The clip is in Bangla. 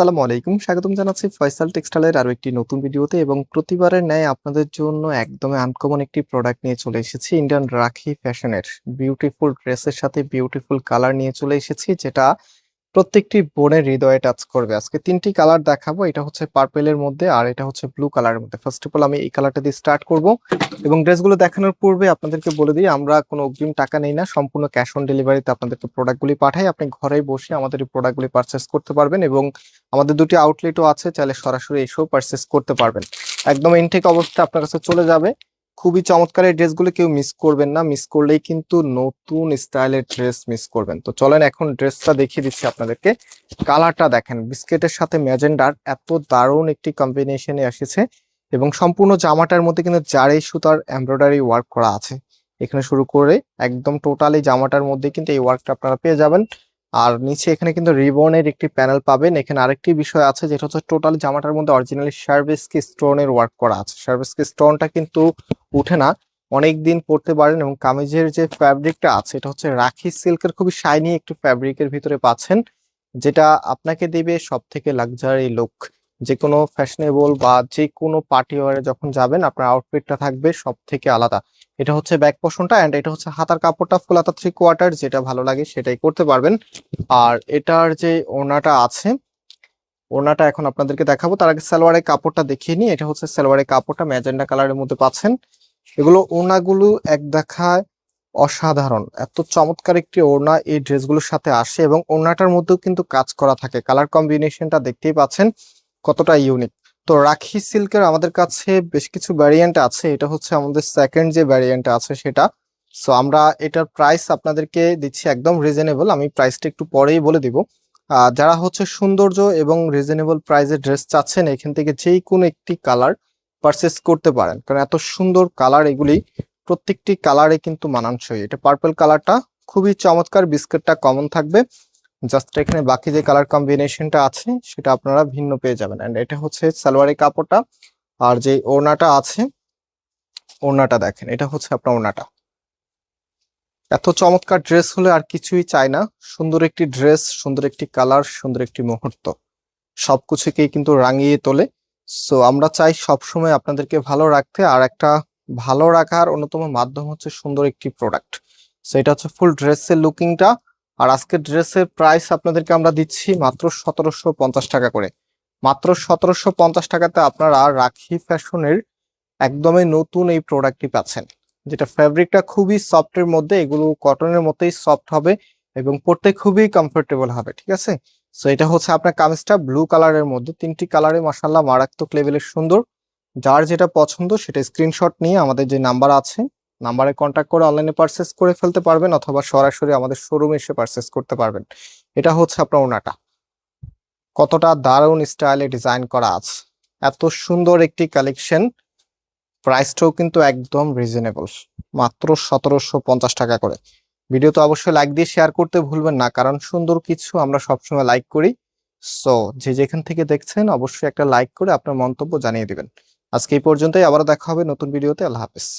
আসসালামু আলাইকুম। স্বাগতম জানাচ্ছি ফয়সাল টেক্সটাইলের আরও একটি নতুন ভিডিওতে এবং প্রতিবারের ন্যায় আপনাদের জন্য একদমই আনকমন একটি প্রোডাক্ট নিয়ে চলে এসেছি ইন্ডিয়ান রাখি ফ্যাশনের বিউটিফুল ড্রেসের সাথে বিউটিফুল কালার নিয়ে চলে এসেছি, যেটা প্রত্যেকটি বোনের হৃদয়ে টাচ করবে। আজকে তিনটি কালার দেখাবো। এটা হচ্ছে পার্পেলের মধ্যে আর এটা হচ্ছে ব্লু কালারের মধ্যে। ফার্স্ট অফ অল আমি এই কালারটা দিয়ে স্টার্ট করব এবং ড্রেসগুলো দেখানোর পূর্বে আপনাদেরকে বলে দিই, আমরা কোনো অগ্রিম টাকা নেই না। সম্পূর্ণ ক্যাশ অন ডেলিভারিতে আপনাদেরকে প্রোডাক্টগুলি পাঠাই। আপনি ঘরে বসে আমাদের এই প্রোডাক্টগুলি পারচেস করতে পারবেন এবং আমাদের দুটি আউটলেটও আছে। চাইলে সরাসরি এসেও পারচেস করতে পারবেন। একদম ইনটেক অবস্থা আপনার কাছে চলে যাবে। খুবই চমৎকার এই ড্রেসগুলো কেউ মিস করবেন না। মিস করলেই কিন্তু নতুন স্টাইলের ড্রেস মিস করবেন। তো চলেন এখন ড্রেসটা দেখিয়ে দিচ্ছি আপনাদেরকে। কালারটা দেখেন, বিস্কেটের সাথে ম্যাজেন্ডার, এত দারুণ একটি কম্বিনেশনে এসেছে এবং সম্পূর্ণ জামাটার মধ্যে কিন্তু জারি সুতার এমব্রয়ডারি ওয়ার্ক করা আছে। এখানে শুরু করে একদম টোটালি জামাটার মধ্যে কিন্তু এই ওয়ার্কটা আপনারা পেয়ে যাবেন। আর নিচে এখানে কিন্তু রিবনের একটি প্যানেল পাবেন। এখানে আরেকটি বিষয় আছে, যেটা হচ্ছে টোটাল জামাটার মধ্যে অরিজিনালি সার্ভিসকি স্টোনের ওয়ার্ক করা আছে। সার্ভিসকি স্টোনটা কিন্তু উঠে না অনেক দিন পরতে পারেন এবং কামিজের যে ফ্যাব্রিকটা আছে, এটা হচ্ছে রাখি সিল্কের খুবই শাইনি একটি ফ্যাব্রিকের ভিতরে পাচ্ছেন, যেটা আপনাকে দেবে সব থেকে লাক্সারি লুক যে কোনো ফ্যাশনেবল বা যে কোনো পার্টি ওয়ারে যখন যাবেন, আপনার আউটফিটটা থাকবে সব থেকে আলাদা। এটা হচ্ছে ব্যাক পোর্শনটা এন্ড এটা হচ্ছে হাতার কাপড়টা ফুল হাতা থ্রি কোয়ার্টার যেটা ভালো লাগে সেটাই করতে পারবেন। আর এটার যে ওড়নাটা আছে, ওড়নাটা এখন আপনাদেরকে দেখাবো। তার আগে সালোয়ারের কাপড়টা দেখিয়ে নিই। এটা হচ্ছে সালোয়ারের কাপড়টা ম্যাজেন্ডা কালারের মধ্যে পাচ্ছেন। এগুলো ওড়নাগুলো এক দেখায় অসাধারণ। এত চমৎকার একটি ওড়না এই ড্রেসগুলোর সাথে আসে এবং ওড়নাটার মধ্যেও কিন্তু কাজ করা থাকে। কালার কম্বিনেশনটা দেখতেই পাচ্ছেন কতটা ইউনিক। তো রাখি সিল্কের আমাদের কাছে বেশ কিছু ভ্যারিয়েন্ট আছে। এটা হচ্ছে আমাদের সেকেন্ড যে ভ্যারিয়েন্ট আছে সেটা। সো আমরা এটার প্রাইস আপনাদেরকে দিচ্ছি একদম রিজনেবল আমি প্রাইসটা একটু পরেই বলে দিব। যারা হচ্ছে সৌন্দর্য এবং রিজনেবল প্রাইসে ড্রেস চাচ্ছেন, এখান থেকে যেই কোনো একটি কালার পারচেস করতে পারেন। কারণ এত সুন্দর কালার এগুলি, প্রত্যেকটি কালারে কিন্তু মানানসই। এটা পার্পল কালারটা খুবই চমৎকার বিস্কিটটা কমন থাকবে। জাস্ট এখানে বাকি যে কালার কম্বিনেশনটা আছে, সেটা আপনারা ভিন্ন পেয়ে যাবেন। এন্ড এটা হচ্ছে সালোয়ারের কাপড়টা। আর যে ওড়নাটা আছে, ওড়নাটা দেখেন, এটা হচ্ছে আপনার ওড়নাটা। এত চমৎকার ড্রেস হলে আর কিছুই চাই না। সুন্দর একটি ড্রেস সুন্দর একটি কালার সুন্দর একটি মুহূর্ত। সবকিছুকেই কিন্তু রাঙিয়ে তোলে। সো আমরা চাই সবসময় আপনাদেরকে ভালো রাখতে। আর একটা ভালো রাখার অন্যতম মাধ্যম হচ্ছে সুন্দর একটি প্রোডাক্ট সো এটা হচ্ছে ফুল ড্রেসের লুকিংটা আর আজকের ড্রেসের প্রাইস আপনাদেরকে আমরা দিচ্ছি মাত্র সতেরোশো পঞ্চাশ টাকা করে। মাত্র সতেরোশো পঞ্চাশ টাকাতে আপনারা রাখি ফ্যাশনের একদমই নতুন এই প্রোডাক্টটি পাচ্ছেন। যেটা ফ্যাব্রিকটা খুবই সফটের মধ্যে, এগুলো কটনের মতোই সফট হবে এবং পরতে খুবই কমফোর্টেবল হবে, ঠিক আছে? সো এটা হচ্ছে আপনার কামিজটা ব্লু কালারের মধ্যে। তিনটি কালারে মাসাল্লাহ মারাত্মক লেভেলের সুন্দর। যার যেটা পছন্দ সেটা স্ক্রিনশট নিয়ে আমাদের যে নাম্বার আছে নাম্বারে কন্ট্যাক্ট করে অনলাইনে পারচেস করে ফেলতে পারবেন অথবা সরাসরি আমাদের শোরুমে এসে পারচেস করতে পারবেন। এটা হচ্ছে আপনার ওনাটা। কতটা দারুণ স্টাইলে ডিজাইন করা আছে। এত সুন্দর একটি কালেকশন প্রাইসটাও কিন্তু একদম রিজনেবল মাত্র সতেরোশো পঞ্চাশ টাকা করে। ভিডিও তো অবশ্যই লাইক দিয়ে শেয়ার করতে ভুলবেন না, কারণ সুন্দর কিছু আমরা সবসময় লাইক করি। সো যে যেখান থেকে দেখছেন, অবশ্যই একটা লাইক করে আপনার মন্তব্য জানিয়ে দিবেন। আজকে এই পর্যন্তই, আবারও দেখা হবে নতুন ভিডিওতে, আল্লাহ হাফেজ।